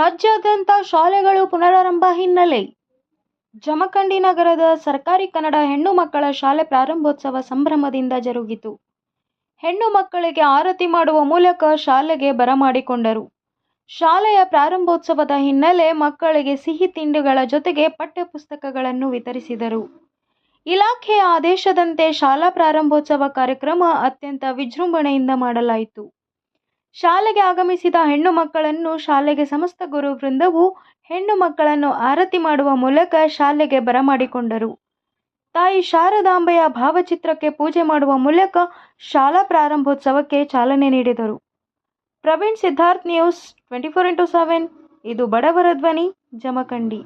ರಾಜ್ಯಾದ್ಯಂತ ಶಾಲೆಗಳು ಪುನರಾರಂಭ ಹಿನ್ನೆಲೆ. ಜಮಖಂಡಿ ನಗರದ ಸರ್ಕಾರಿ ಕನ್ನಡ ಹೆಣ್ಣು ಮಕ್ಕಳ ಶಾಲೆ ಪ್ರಾರಂಭೋತ್ಸವ ಸಂಭ್ರಮದಿಂದ ಜರುಗಿತು. ಹೆಣ್ಣು ಮಕ್ಕಳಿಗೆ ಆರತಿ ಮಾಡುವ ಮೂಲಕ ಶಾಲೆಗೆ ಬರಮಾಡಿಕೊಂಡರು ಶಾಲೆಯ ಪ್ರಾರಂಭೋತ್ಸವದ ಹಿನ್ನೆಲೆ ಮಕ್ಕಳಿಗೆ ಸಿಹಿ ತಿಂಡಿಗಳ ಜೊತೆಗೆ ಪಠ್ಯಪುಸ್ತಕಗಳನ್ನು ವಿತರಿಸಿದರು. ಇಲಾಖೆಯ ಆದೇಶದಂತೆ ಶಾಲಾ ಪ್ರಾರಂಭೋತ್ಸವ ಕಾರ್ಯಕ್ರಮ ಅತ್ಯಂತ ವಿಜೃಂಭಣೆಯಿಂದ ಮಾಡಲಾಯಿತು. ಶಾಲೆಗೆ ಆಗಮಿಸಿದ ಹೆಣ್ಣು ಮಕ್ಕಳನ್ನು ಶಾಲೆಗೆ ಸಮಸ್ತ ಗುರು ವೃಂದವು ಹೆಣ್ಣು ಮಕ್ಕಳನ್ನು ಆರತಿ ಮಾಡುವ ಮೂಲಕ ಶಾಲೆಗೆ ಬರಮಾಡಿಕೊಂಡರು. ತಾಯಿ ಶಾರದಾಂಬೆಯ ಭಾವಚಿತ್ರಕ್ಕೆ ಪೂಜೆ ಮಾಡುವ ಮೂಲಕ ಶಾಲಾ ಪ್ರಾರಂಭೋತ್ಸವಕ್ಕೆ ಚಾಲನೆ ನೀಡಿದರು. Praveen Siddharth news twenty four into seven, ಇದು ಬಡವರ ಧ್ವನಿ, ಜಮಖಂಡಿ.